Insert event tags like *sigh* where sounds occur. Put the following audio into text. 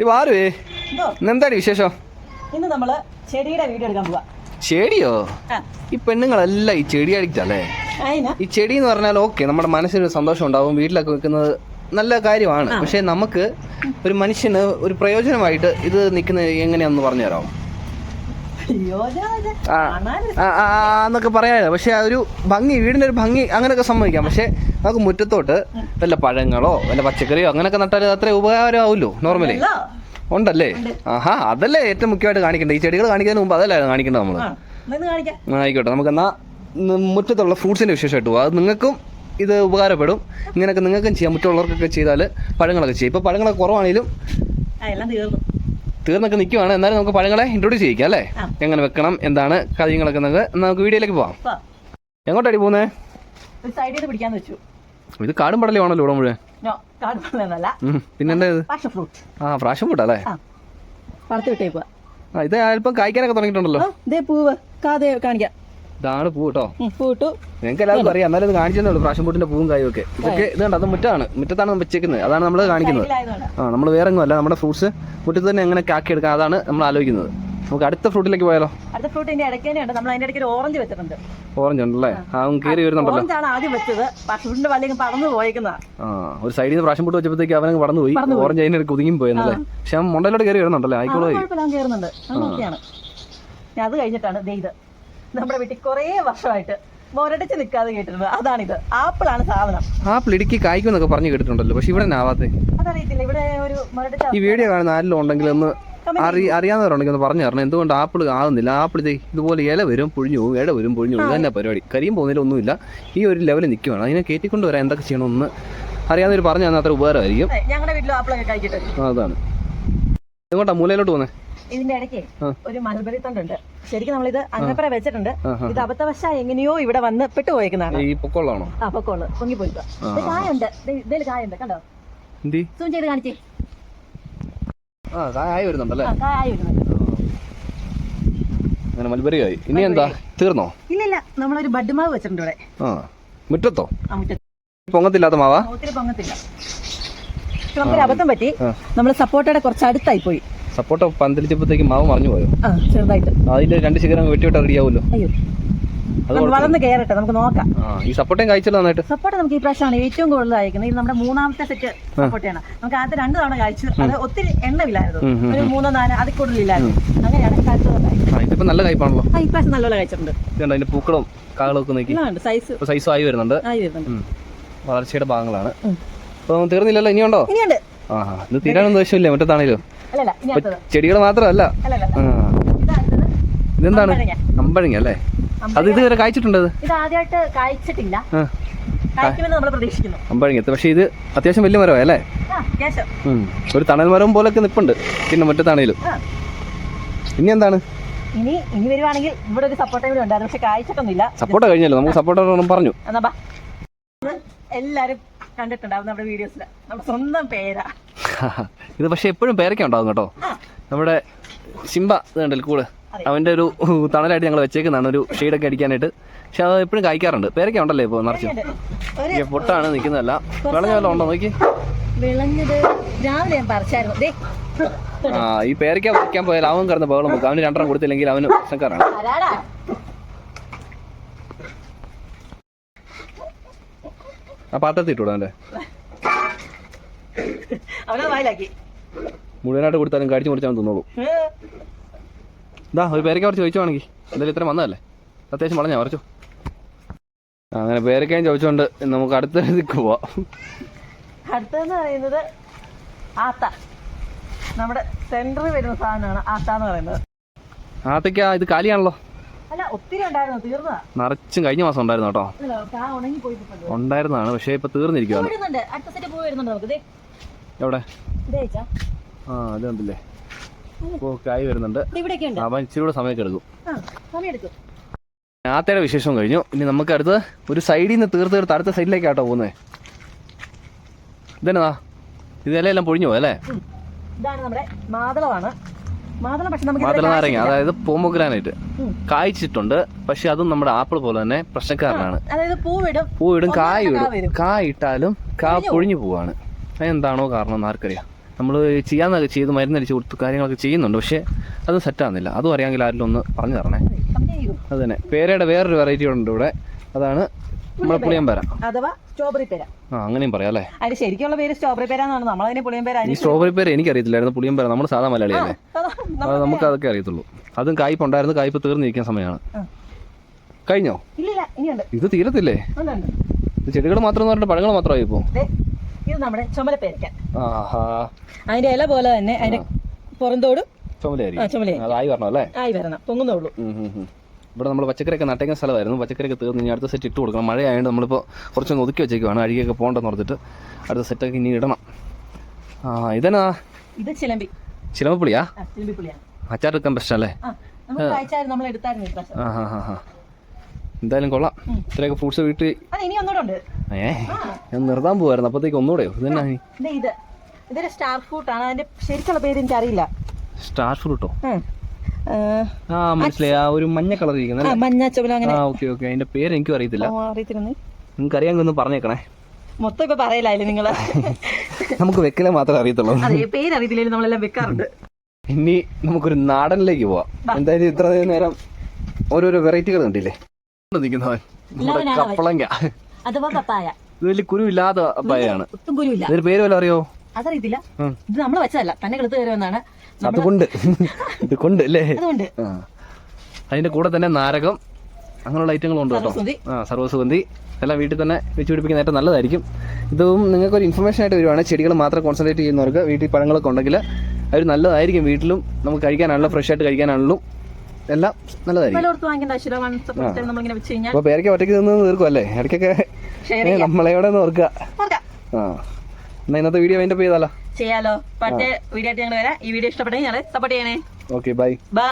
ഈ വാറുവേ എന്തോ? ഇന്നെന്താടി വിശേഷം? ഇന്ന് നമ്മൾ ചെടിയുടെ വീഡിയോ എടുക്കാൻ പോവാ. ചെടിയോ? ഈ പെണ്ണുങ്ങളെല്ലാം ഈ ചെടി അഡിക്റ്റ് അല്ലേ ഈ ചെടി എന്ന് പറഞ്ഞാൽ ഓക്കെ നമ്മുടെ മനസ്സിനൊരു സന്തോഷം ഉണ്ടാവും വീട്ടിലൊക്കെ വെക്കുന്നത് നല്ല കാര്യമാണ്. പക്ഷെ നമുക്ക് ഒരു മനുഷ്യന് ഒരു പ്രയോജനമായിട്ട് ഇത് നിൽക്കുന്നത് എങ്ങനെയാണെന്ന് പറഞ്ഞു എന്നൊക്കെ പറയാനോ. പക്ഷെ ഒരു ഭംഗി വീടിന്റെ ഒരു ഭംഗി അങ്ങനെയൊക്കെ സംഭവിക്കാം. പക്ഷെ നമുക്ക് മുറ്റത്തോട്ട് വല്ല പഴങ്ങളോ വല്ല പച്ചക്കറിയോ അങ്ങനെയൊക്കെ നട്ടാൽ അത്ര ഉപകാരമാവുമല്ലോ നോർമലി. ഉണ്ടല്ലേ. ആഹാ അതല്ലേ ഏറ്റവും മുഖ്യമായിട്ട് കാണിക്കേണ്ടത്. ഈ ചെടികൾ കാണിക്കുന്നതിന് മുമ്പ് അതല്ലേ കാണിക്കേണ്ടത് നമ്മൾ ആയിക്കോട്ടെ. നമുക്ക് എന്നാ മുറ്റത്തുള്ള ഫ്രൂട്ട്സിന്റെ വിശേഷമായിട്ട് പോവാം. അത് നിങ്ങൾക്കും ഇത് ഉപകാരപ്പെടും. ഇങ്ങനെയൊക്കെ നിങ്ങൾക്കും ചെയ്യാം. മുറ്റുള്ളവർക്കൊക്കെ ചെയ്താൽ പഴങ്ങളൊക്കെ ചെയ്യും. ഇപ്പോൾ പഴങ്ങളൊക്കെ കുറവാണെങ്കിലും ആ എല്ലാം തീർന്നു. തീർന്നൊക്കെ നിൽക്കുവാണ് എന്നാലും നമുക്ക് പഴങ്ങളെ ഇൻട്രോഡ്യൂസ് ചെയ്യിക്കാം അല്ലേ. എങ്ങനെ വെക്കണം എന്താണ് കാര്യങ്ങളൊക്കെ നമുക്ക് നമുക്ക് വീഡിയോയിലേക്ക് പോവാം. എങ്ങോട്ടാടി പോകുന്നത് പോകുന്നേ? ഒരു സൈഡിൽ നിന്ന് പിടിക്കാന്ന് വെച്ചു. ഇത് കാടും പടലേ ആണല്ലോ ഇവിടെ മുഴുവൻ. പിന്നെന്താ ഇത്? ഫ്രൂട്ട് ആ പൂട്ടല്ലേ ആ. പറത്ത് വിട്ടേക്കുക ആ ഇത് അല്പം കായ്ക്കാനൊക്കെ തുടങ്ങിയിട്ടുണ്ടല്ലോ. പൂവ്. കാതെ കാണിക്കാം. ഇതാണ് പൂ കേട്ടോ. പൂട്ടു നിങ്ങൾക്ക് എല്ലാവർക്കും അറിയാം. എന്നാലും ഇത് പ്രാവശ്യം പൂട്ടിന്റെ പൂവും കായും ഒക്കെ ഇതൊക്കെ ഇത് കണ്ടോ? അത് മുറ്റാണ്. മുറ്റത്താണ് നമ്മൾ വെച്ചേക്കുന്നത്. അതാണ് നമ്മൾ കാണിക്കുന്നത്. ആ നമ്മൾ വേറെ ഒന്നും അല്ല. നമ്മുടെ ഫ്രൂട്ട്സ് മുറ്റത്ത് തന്നെ എങ്ങനെ കാക്കി എടുക്കാം? അതാണ് നമ്മൾ ആലോചിക്കുന്നത്. നമുക്ക് അടുത്ത ഫ്രൂട്ടിലേക്ക് പോയാലോ? അടുത്ത ഫ്രൂട്ടിന്റെ ഇടയ്ക്ക് തന്നെയുണ്ട് നമ്മൾ അതിന്റെ ഇടയ്ക്ക് ഓറഞ്ച് വെച്ചിട്ടുണ്ട്. ഓറഞ്ച് ഉണ്ടല്ലേ? അവൻ കയറി വരുന്നുണ്ടല്ലോ. ഓറഞ്ച് ആണ് ആദ്യം വെച്ചത്. ഫ്രൂട്ടിന്റെ വള്ളിയൊക്കെ പറന്നു പോയേക്കുന്നതാ ആ ഒരു സൈഡിൽ നിന്ന് പ്രാവശ്യം പൂട്ട് വെച്ചപ്പോഴത്തേക്ക് അവനങ്ങ് പറന്നു പോയി. ഓറഞ്ച് അതിന്റെ ഒതുങ്ങി പോയെന്നല്ലേ പക്ഷെ അവൻ മുണ്ടലോട്ട് കയറി വരുന്നുണ്ടല്ലേ? ആയിക്കോളൂ കയറുന്നുണ്ട്. ഞാൻ അത് കഴിഞ്ഞിട്ടാണ്. ഇത്. നമ്മുടെ വീട്ടിൽ കുറേ വർഷമായിട്ട് മൊരടിച്ച് നിൽക്കാതെ കേട്ടിരുന്നത്. അതാണിത്. ആപ്പിളാണ് സാധനം. ആപ്പിൾ ഇടുക്കി കായ്ക്കും എന്നൊക്കെ പറഞ്ഞു കേട്ടിട്ടുണ്ടല്ലോ. പക്ഷെ ഇവിടെ ആവാത്തേ. അതറിയത്തില്ല. ഇവിടെ ഒരു മുരടിച്ച ഈ വീഡിയോ കാണുന്ന ആരെല്ലാം ഉണ്ടെങ്കിൽ ഒന്ന് അറി അറിയാവുന്നവരുണ്ടെങ്കിൽ ഒന്ന് പറഞ്ഞു തരണം. എന്തുകൊണ്ട് ആപ്പിൾ ആകുന്നില്ല ആപ്പിൾ ഇതേ ഇതുപോലെ ഇല വരും പുഴിഞ്ഞു പോകും ഇല വരും പുഴിഞ്ഞു പോകും. തന്നെ പരിപാടി. കരിയും പോകുന്നതിൽ ഒന്നുമില്ല. ഈ ഒരു ലെവലിൽ നിൽക്കുവാണ്. അതിനെ കയറ്റിക്കൊണ്ട് വരാൻ എന്തൊക്കെ ചെയ്യണമെന്ന് അറിയാവുന്നവർ പറഞ്ഞു തന്നാൽ അത്ര ഉപകാരമായിരിക്കും. ഞങ്ങളുടെ ആപ്പിളൊക്കെ അതാണ്. എങ്ങോട്ടാ മൂലയിലോട്ട് പോകുന്നത് ഇതിന്റെ ഇടയ്ക്ക് ഒരു മൽബറി തണ്ടുണ്ട്. ശരിക്കും നമ്മളിത് അങ്ങപ്പറ വെച്ചിട്ടുണ്ട്. ഇത് അബദ്ധവശ എങ്ങനെയോ ഇവിടെ വന്ന് പെട്ടുപോയേക്കുന്നതാണ്. ഈ പൊക്കോളാണോ? ആ പൊക്കോൾ. പൊങ്ങി പോയിക്കോ ആ. ഇത് കായുണ്ട് ഇതിൽ കായുണ്ട് കണ്ടോ? സൂം ചെയ്ത് കാണിച്ചേ. ആ കായ വരുന്നുണ്ടല്ലേ? ആ കായ വരുന്നുണ്ട്. അങ്ങനെ മൽബറി ആയി. ഇനി എന്താ? തീർന്നോ? ഇല്ല ഇല്ല നമ്മളൊരു ബഡ് മാവ് വെച്ചിട്ടുണ്ട് ഇവിടെ. ആ. മുറ്റത്തോ? ആ മുറ്റത്ത്. പൊങ്ങത്തില്ലാത്ത മാവാ? ഒത്തിരി പൊങ്ങത്തില്ല. നമുക്കൊരു അബദ്ധം പറ്റി. നമ്മൾ സപ്പോർട്ടയുടെ കുറച്ച് അടുത്തായി പോയി. സപ്പോർട്ട് പന്തലിച്ചപ്പോഴത്തേക്ക് മാവ് മറിഞ്ഞു പോയോ? ചെറുതായിട്ട്. അതിന്റെ രണ്ട് ശിഖരം വെട്ടിവിട്ട് റെഡിയാവുമല്ലോ. അയ്യോ. വളർന്ന് കയറട്ടെ നമുക്ക് നോക്കാം. ഈ സപ്പോർട്ടേം കഴിച്ചല്ലോ നന്നായിട്ട്. സപ്പോർട്ട് നമുക്ക് ഈ പ്രാവശ്യമാണ് ഏറ്റവും കൂടുതൽ അയക്കുന്നത് ഇത് നമ്മുടെ മൂന്നാമത്തെ സെറ്റ് സപ്പോർട്ടാണ്. നമുക്ക് ആദ്യത്തെ രണ്ട് തവണ കഴിച്ചു അത് ഒത്തിരി എണ്ണമില്ലായിരുന്നു. ഒരു മൂന്നോ നാലോ അതിൽ കൂടുതലില്ലായിരുന്നു. അങ്ങനെയാണ് ഇതിപ്പോ നല്ല കയ്പാണല്ലോ. ഈ പ്രാവശ്യം നല്ലപോലെ കഴിച്ചിട്ടുണ്ട് അതിന്റെ പൂക്കളും കാകളും ഒക്കെ നോക്കി സൈസ് സൈസും ആയി വരുന്നുണ്ട്. വളർച്ചയുടെ ഭാഗങ്ങളാണ്. തീർന്നില്ലല്ലോ ഇനിയുണ്ടോ? ഇനിയുണ്ട്. ആ ഇത് തീരാനൊന്നും ആവശ്യമില്ല മറ്റത്താണേലും ചെടികൾ മാത്രമല്ല. ഇതെന്താണ്? അമ്പഴങ്ങ. അല്ലേ? അത് ഇതുവരെ കായ്ച്ചിട്ടുണ്ട് ഇത്? ആദ്യമായിട്ട് കായ്ച്ചിട്ടില്ല. ആ. കായ്ക്കുമെന്ന് നമ്മൾ പ്രതീക്ഷിക്കുന്നു. അമ്പഴങ്ങ. പക്ഷേ ഇത് അത്യാവശ്യം വലിയ മരമാണ് അല്ലേ? ഒരു തണൽ മരം ഒക്കെ നിപ്പുണ്ട്. പിന്നെ മറ്റത്താണേലും ഇനി എന്താണ്? ഇനി ഇനി വരുവാണെങ്കിൽ ഇവിടെ ഒരു സപ്പോർട്ടും കൂടി ഉണ്ടായിരുന്നു. പക്ഷെ കായ്ച്ചിട്ടൊന്നുമില്ല. സപ്പോർട്ട് കഴിഞ്ഞല്ലോ. നമുക്ക് സപ്പോർട്ട് പറഞ്ഞു. എല്ലാരും കണ്ടിട്ടുണ്ടാവും നമ്മുടെ വീഡിയോസിൽ നമ്മുടെ സ്വന്തം പേരാ. *laughs* ഇത് പക്ഷെ എപ്പോഴും പേരൊക്കെ ഉണ്ടാവും കേട്ടോ. നമ്മുടെ സിംബ ഇത് കണ്ടല്ലോ കൂടെ. അവന്റെ ഒരു തണലായിട്ട് ഞങ്ങൾ വെച്ചേക്കുന്നതാണ് ഒരു ഷെയ്ഡൊക്കെ അടിക്കാനായിട്ട്. പക്ഷെ അത് എപ്പോഴും കായ്ക്കാറുണ്ട്. പേരൊക്കെ ഉണ്ടല്ലേ ഇപ്പോൾ നിറച്ചു. പൊട്ടാണ് നിൽക്കുന്നതല്ല. വിളഞ്ഞ വല്ല ഉണ്ടോ നോക്കി? വിളഞ്ഞത് രാവിലെ ഞാൻ പറിച്ചായിരുന്നു. ആ ഈ പേരയ്ക്ക വയ്ക്കാൻ പോയാൽ അവൻ കിടന്ന് ബഹളം വെക്കും. അവന് രണ്ടെണ്ണം കൊടുത്തില്ലെങ്കിൽ അവന് പ്രശ്നക്കാരാണ് ആ പാത്രത്തിൽ ഇട്ടൂടാ അല്ലേ? അവനെ വായിലാക്കി. മുഴുവനായിട്ട് കൊടുത്താലും കടിച്ചു മുറിച്ചാൽ തിന്നോളൂ. ഇതാ ഒരു പേരയ്ക്ക കുറച്ച് ചോദിച്ചുവാണെങ്കിൽ എന്തായാലും ഇത്ര വന്നതല്ലേ? അത്യാവശ്യം വളഞ്ഞാ കുറച്ചു അങ്ങനെ പേരയ്ക്കയും ചോദിച്ചുകൊണ്ട് നമുക്ക് അടുത്ത ഇതിക്ക് പോവാം. അടുത്തതെന്ന് പറയുന്നത് ആത്ത. നമ്മുടെ സെന്ററിൽ വരുന്ന സാധനമാണ് ആത്ത എന്ന് പറയുന്നത്. ആത്തക്കാ ഇത് കാലിയാണല്ലോ. നിറച്ചും കഴിഞ്ഞ മാസം ഉണ്ടായിരുന്നു കേട്ടോ. ഉണ്ടായിരുന്നാണ് പക്ഷേ ഇപ്പൊ തീർന്നിരിക്കുവാണ്. എവിടെ? ആ അത് കണ്ടില്ലേ? കായ് വരുന്നുണ്ട്. അവൻ ഇച്ചിരി കൂടെ സമയമൊക്കെ എടുക്കും. ആത്തയുടെ വിശേഷം കഴിഞ്ഞു. ഇനി നമുക്ക് അടുത്ത് ഒരു സൈഡിൽ നിന്ന് തീർത്ത് തീർത്ത് അടുത്ത സൈഡിലേക്കാട്ടോ പോകുന്നത് ഇതെന്നതാ ഇതെല്ലാം പൊഴിഞ്ഞു പോയല്ലേ. ഇതാണ് നമ്മുടെ മാതളമാണ് മാതളം പക്ഷെ നമുക്ക് മാതള നാരങ്ങ അതായത് പോമോഗ്രാനൈറ്റ്. കായ്ച്ചിട്ടുണ്ട് പക്ഷെ അതും നമ്മുടെ ആപ്പിൾ പോലെ തന്നെ പ്രശ്നക്കാരനാണ്. പൂവിടും കായ് ഇടും. കായ് ഇട്ടാലും കാ പൊഴിഞ്ഞു പോവാണ്. അതെന്താണോ കാരണം എന്ന് ആർക്കറിയാം. നമ്മൾ ചെയ്യാന്നൊക്കെ ചെയ്ത് മരുന്നടിച്ച് കൊടുത്ത് കാര്യങ്ങളൊക്കെ ചെയ്യുന്നുണ്ട് പക്ഷേ അത് സെറ്റാകുന്നില്ല അതും അറിയാമെങ്കിൽ ആരെങ്കിലും ഒന്ന് പറഞ്ഞു തരണേ. അത് തന്നെ പേരയുടെ വേറൊരു വെറൈറ്റി ഉണ്ട് ഇവിടെ അതാണ് പുളിയമ്പര. അഥവാ സ്ട്രോബെറി പേര. ആ അങ്ങനെയും പറയാം അല്ലേ? അതിന് ശരിക്കുള്ള പേര് സ്ട്രോബെറി പേര എന്നാണ് നമ്മളതിനെ പുളിയൻ പേര ഈ സ്ട്രോബെറി പേര് പുളിയമ്പേര നമ്മൾ സാധാ അത് നമുക്ക് അതൊക്കെ അറിയത്തുള്ളൂ. അതും കായ്പ് ഉണ്ടായിരുന്നു. കായ്പ് തീർന്നിരിക്കുന്ന സമയമാണ്. കഴിഞ്ഞോ? ഇത് തീരത്തില്ലേ? ചെടികൾ മാത്രം പറഞ്ഞിട്ട് പഴങ്ങൾ മാത്രമായി ഇത് നമ്മുടെ ആഹാ. അതിന്റെ ഇല പോലെ തന്നെ അതിന്റെ പുറന്തോടും ആ ചുമലായിരിക്കും ചുമലയായി അതായി അല്ലേ? ആയി വരണം. പൊങ്ങുന്നുള്ളൂ. ഇവിടെ നമ്മൾ പച്ചക്കറിയൊക്കെ നട്ടേക്കുന്ന സ്ഥലമായിരുന്നു. പച്ചക്കറിയൊക്കെ തീർന്ന് ഇനി അടുത്ത സെറ്റ് ഇട്ട് കൊടുക്കണം. മഴയായതുകൊണ്ട് നമ്മളിപ്പോൾ കുറച്ചൊന്ന് ഒതുക്കി വെച്ചേക്കുവാണ്. അഴുകിയൊക്കെ പോകണ്ടെന്ന് ഓർത്തിട്ട് അടുത്ത സെറ്റൊക്കെ ഇനി ഇടണം. ആ ഇതെന്നാ? ഇത് ചിലമ്പി. ചിലമ്പ് പുളിയാ അച്ചാർ അച്ചാറെടുക്കാൻ പ്രശ്നം അല്ലേ ആ. ഹാ ഹാ എന്തായാലും കൊള്ളാം. ഇത്രയൊക്കെ ഫ്രൂട്ട്സ് വീട്ടിൽ ഒന്നുകൂടെ ഏ ഞാൻ നിർത്താൻ പോവായിരുന്നു. ഒന്നുകൂടെയോ ഇതെന്നാ ദേ ഇത്. ഇതൊരു സ്റ്റാർ ഫ്രൂട്ട് ആണ്. അതിന്റെ ശരിക്കുള്ള പേര് എനിക്ക് അറിയില്ല സ്റ്റാർ ഫ്രൂട്ടോ ആ മനസ്സിലായി. ആ ഒരു മഞ്ഞ കളർ ഇരിക്കുന്ന മഞ്ഞ ചുമല അങ്ങനെ. ആ ഓക്കെ ഓക്കെ. അതിന്റെ പേര് എനിക്കും അറിയത്തില്ല. അറിയത്തില്ലെന്ന്. നിങ്ങൾക്ക് അറിയാമെങ്കിൽ ഒന്ന് പറഞ്ഞേക്കണേ. മൊത്തം ഇപ്പൊ പറയലായില്ലേ നിങ്ങൾ? *laughs* നമുക്ക് വെക്കലെ മാത്രമേ അറിയത്തുള്ളൂ. അതെ പേര് അറിയത്തില്ലെങ്കിൽ നമ്മളെല്ലാം വെക്കാറുണ്ട്. ഇനി നമുക്കൊരു നാടനിലേക്ക് പോവാം. എന്തായാലും ഇത്ര നേരം ഓരോരോ വെറൈറ്റികൾ കണ്ടില്ലേ? നിൽക്കുന്നവൻ നമ്മുടെ കപ്പളങ്ക അഥവാ പപ്പായ. ഇത് വലിയ കുരുവില്ലാത്ത പപ്പായാണ് ഒട്ടും കുരുവില്ല. ഇതിന് പേര് വല്ല അറിയോ? അതറിയത്തില്ല. ഇത് നമ്മൾ വെച്ചതല്ല. തന്നെ കിളുത്ത് കയറുമെന്നാണ് അതുകൊണ്ട്. ഇത് കൊണ്ട് അല്ലേ അതിന്റെ കൂടെ തന്നെ നാരകം അങ്ങനെയുള്ള ഐറ്റങ്ങളുണ്ട് കേട്ടോ. ആ സർവസുഗന്ധി എല്ലാം വീട്ടിൽ തന്നെ വെച്ച് പിടിപ്പിക്കുന്ന ഏറ്റവും നല്ലതായിരിക്കും. ഇതും നിങ്ങൾക്ക് ഒരു ഇൻഫർമേഷൻ ആയിട്ട് വരുവാണ്. ചെടികൾ മാത്രം കോൺസെൻട്രേറ്റ് ചെയ്യുന്നവർക്ക് വീട്ടിൽ പഴങ്ങളൊക്കെ ഉണ്ടെങ്കിൽ അവർ നല്ലതായിരിക്കും. വീട്ടിലും നമുക്ക് കഴിക്കാനാണല്ലോ ഫ്രഷ് ആയിട്ട് കഴിക്കാനാണല്ലോ. എല്ലാം നല്ലതായിരിക്കും. അപ്പൊ പേരൊക്കെ ഒറ്റയ്ക്ക് നിന്ന് തീർക്കും അല്ലേ? ഇടയ്ക്കൊക്കെ നമ്മളെവിടെ നിന്ന് ഓർക്കുക. ആ. എന്നാ ഇന്നത്തെ വീഡിയോ അതിന്റെ ചെയ്താലോ? ചെയ്യാലോ. പക്ഷേ വീഡിയോ ആയിട്ട് ഞങ്ങൾ വരാം. ഈ വീഡിയോ ഇഷ്ടപ്പെട്ടെങ്കിൽ ഞങ്ങൾ സപ്പോർട്ട് ചെയ്യണേ. Okay bye bye